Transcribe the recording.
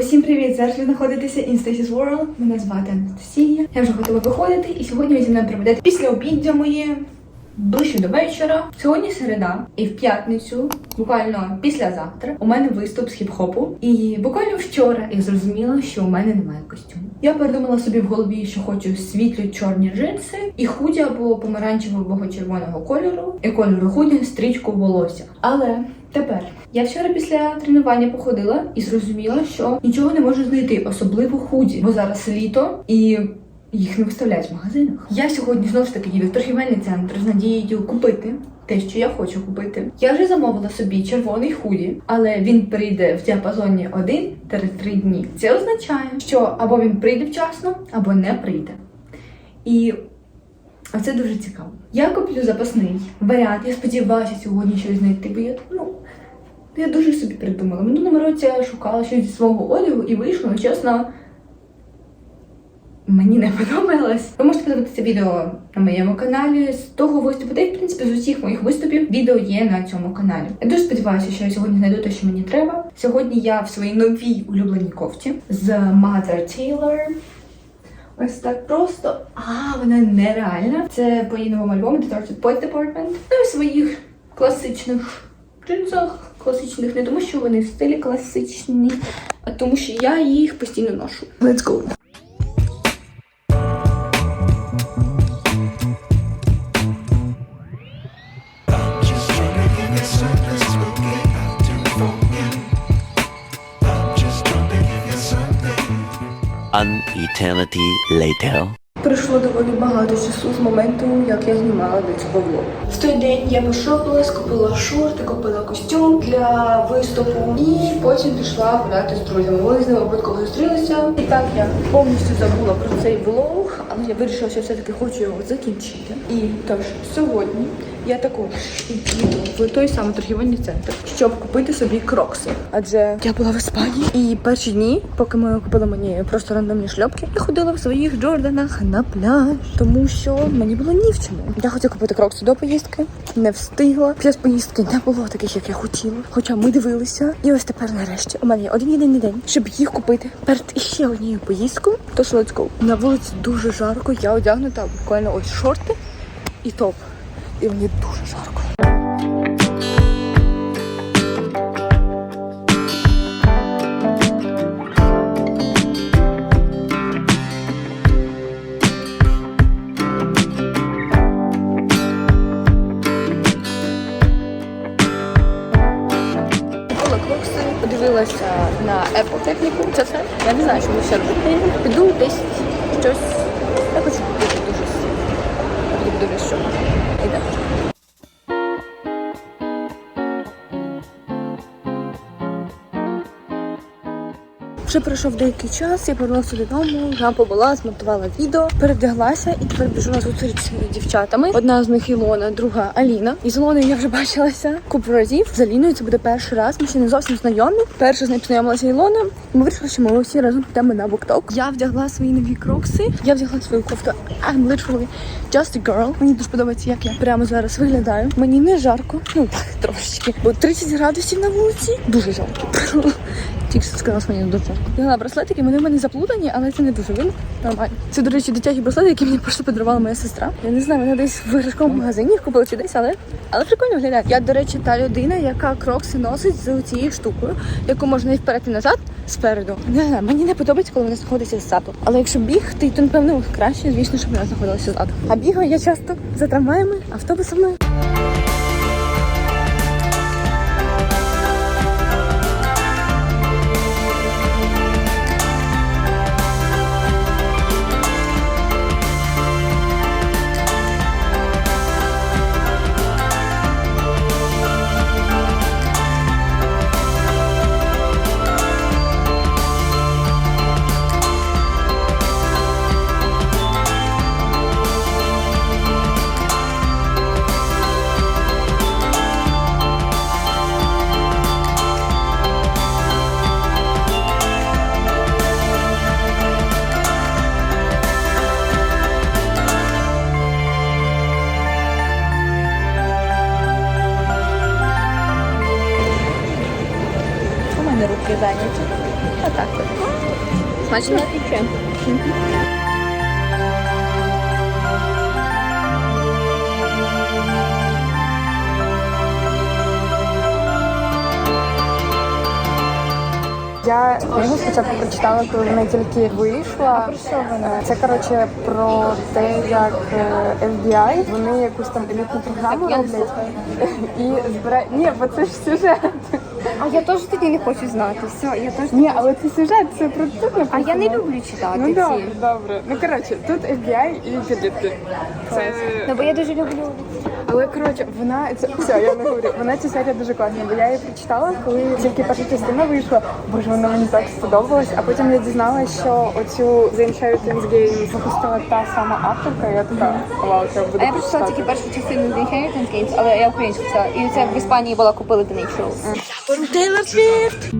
Усім привіт! Зараз ви знаходитеся in Stacy's World. Мене звати Анастасія. Я вже готова виходити, і сьогодні ви зі мною проведете після обіддя моє ближче до вечора. Сьогодні середа, і в п'ятницю, буквально післязавтра, у мене виступ з хіп-хопу. І буквально вчора я зрозуміла, що у мене немає костюму. Я придумала собі в голові, що хочу світлі чорні джинси і худі або помаранчевого або червоного кольору, і кольору худі стрічку волосся. Але Тепер я вчора після тренування походила і зрозуміла, що нічого не можу знайти, особливо худі, бо зараз літо і їх не виставляють в магазинах. Я сьогодні знову ж таки їду в торгівельний центр з надією купити те, що я хочу купити. Я вже замовила собі червоний худі, але він прийде в діапазоні 1-3 дні. Це означає, що або він прийде вчасно, або не прийде. І а це дуже цікаво. Я куплю запасний варіант. Я сподіваюся сьогодні щось знайти, бо я ну. Я дуже собі придумала. Минулому році я шукала щось зі свого одягу і вийшло, чесно. Мені не подобалось. Ви можете подивитися відео на моєму каналі з того виступу, та в принципі з усіх моїх виступів відео є на цьому каналі. Я дуже сподіваюся, що я сьогодні знайду те, що мені треба. Сьогодні я в своїй новій улюбленій кофті з Mother Taylor. Ось так просто. А, вона нереальна. Це по її новому альбому Distorted Point Department. Ну і в своїх класичних джинсах. Класичних не тому, що вони в стилі класичні, а тому, що я їх постійно ношу. Let's go! An eternity later. Пройшло доволі багато часу з моменту, як я знімала до цього влогу. В той день я пошопилась, купила шорти, купила костюм для виступу і потім пішла гуляти з друзями. Ми з ними випадково зустрілися. І так я повністю забула про цей влог, але я вирішила, що все-таки хочу його закінчити. І тож сьогодні я також їду в той самий торгівельний центр, щоб купити собі крокси. Адже я була в Іспанії, і перші дні, поки ми купили мені просто рандомні шльопки, я ходила в своїх Джорданах на пляж, тому що мені було ні в чому. Я хотіла купити крокси до поїздки, не встигла. Після поїздки не було таких, як я хотіла. Хоча ми дивилися, і ось тепер нарешті у мене є один єдиний день, щоб їх купити перед іще однією поїздкою. Тож let's. На вулиці дуже жарко. Я одягнута буквально ось шорти і топ. І мені дуже жарко. Подивилася на Apple техніку. Це все. Я не знаю, що ми ще робити. Піду десь щось. Я хочу купити дуже сильно. Буду дивлюсь, що edin. Вже пройшов деякий час, я повернулася додому, я побула, змонтувала відео, перевдяглася і тепер біжу на зустріч з дівчатами. Одна з них Ілона, друга Аліна. І з Ілоною я вже бачилася купу разів. З Аліною це буде перший раз. Ми ще не зовсім знайомі. Перше з нею познайомилася Ілона. І ми вирішили, що ми усі разом підемо на букток. Я вдягла свої нові крокси. Я вдягла свою кофту. I'm literally just a girl. Мені дуже подобається, як я прямо зараз виглядаю. Мені не жарко, ну так трошечки. Бо 30 градусів на вулиці. Дуже жарко. Тільки що сказала, що мені не дуже жарко. Браслетики, вони в мене заплутані, але це не дуже видно. Нормально. Це, до речі, дитячі браслети, які мені просто подарувала моя сестра. Я не знаю, вона десь в іграшковому магазині їх купила чи десь, але, але прикольно виглядає. Я, до речі, та людина, яка крокси носить з цією штукою, яку можна і вперед і назад спереду. Не знаю, мені не подобається, коли вона знаходиться ззаду. Але якщо бігти, то напевно краще, звісно, щоб вона знаходилася ззаду. А бігаю я часто за трамваями, автобусами. Смачно? Я книгу спочатку прочитала, коли вона тільки вийшла. про що вона? Це коротше про те, як е, FBI, вони якусь там елітну програму роблять і збирають. Ні, бо це ж сюжет. А я теж тоді не хочу знати. Все, я теж. Ні, але це сюжет, це про це. А я не люблю читати Ну ці. добре, добре. Ну коротше, тут FBI і підлітки. Це Ну, бо я дуже люблю. Але коротше, вона це все, я не говорю. Вона ця серія дуже класна, бо я її прочитала, коли тільки перша частина вийшла. Боже, вона мені так сподобалась. А потім я дізналася, що оцю The Inheritance Game запустила та сама авторка. і Я така вау, треба буде А я прочитала тільки першу частину The Inheritance Games, але я українську читала. І це в Іспанії була купили The Nature.